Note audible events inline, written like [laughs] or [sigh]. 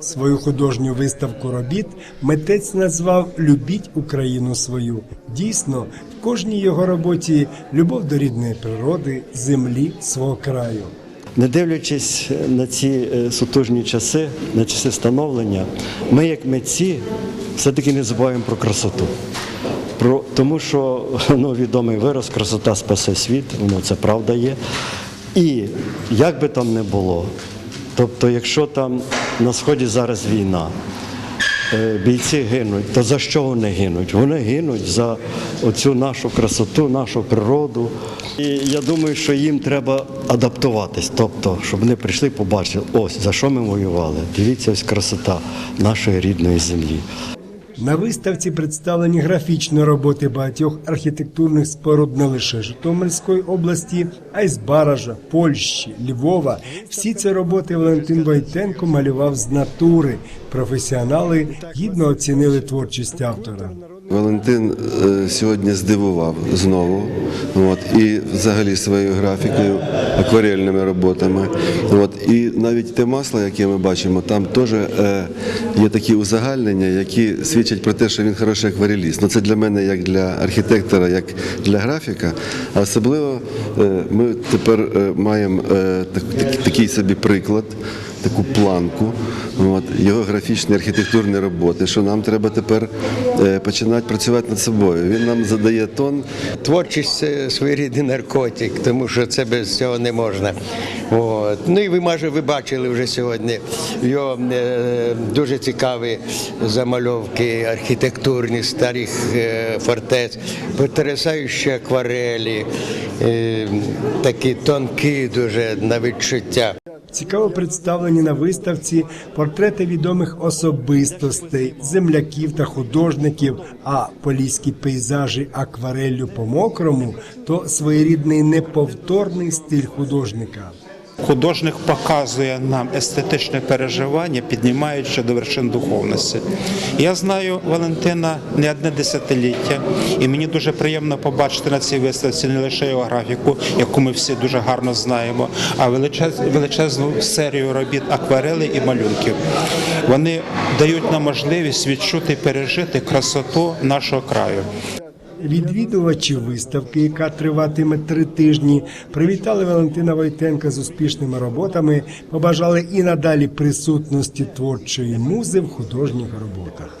Свою художню виставку робіт митець назвав Любіть Україну свою. Дійсно, в кожній його роботі любов до рідної природи, землі, свого краю. Не дивлячись на ці е, сутужні часи, на часи становлення, ми, як митці, все-таки не забуваємо про красоту. Про, тому що [laughs] ну, відомий вираз красота спасе світ, воно це правда є. І як би там не було, тобто, якщо там на сході зараз війна, е, бійці гинуть, то за що вони гинуть? Вони гинуть за оцю нашу красоту, нашу природу. І я думаю, що їм треба адаптуватись, тобто, щоб вони прийшли побачили, ось за що ми воювали. Дивіться, ось красота нашої рідної землі. На виставці представлені графічні роботи багатьох архітектурних споруд не лише Житомирської області, а й з Баража, Польщі, Львова. Всі ці роботи Валентин Войтенко малював з натури. Професіонали гідно оцінили творчість автора. Валентин е, сьогодні здивував знову, от, і взагалі своєю графікою, акварельними роботами. От, і навіть те масло, яке ми бачимо, там теж е, є такі узагальнення, які свідчать про те, що він хороший аквареліст. Ну, це для мене як для архітектора, як для графіка. А особливо е, ми тепер маємо так, так- такий собі приклад. Таку планку, от, його графічні архітектурні роботи, що нам треба тепер е, починати працювати над собою. Він нам задає тон, Творчість це своєрідний наркотик, тому що це без цього не можна. От. Ну і ви може ви бачили вже сьогодні його е, дуже цікаві замальовки архітектурні старих е, фортець, потрясаючі акварелі, е, такі тонкі дуже на відчуття. Цікаво представлені на виставці портрети відомих особистостей, земляків та художників. А поліські пейзажі аквареллю по мокрому то своєрідний неповторний стиль художника. Художник показує нам естетичне переживання, піднімаючи до вершин духовності. Я знаю Валентина не одне десятиліття, і мені дуже приємно побачити на цій виставці не лише його графіку, яку ми всі дуже гарно знаємо, а величезну серію робіт акварели і малюнків. Вони дають нам можливість відчути і пережити красоту нашого краю. Відвідувачі виставки, яка триватиме три тижні, привітали Валентина Войтенка з успішними роботами, побажали і надалі присутності творчої музи в художніх роботах.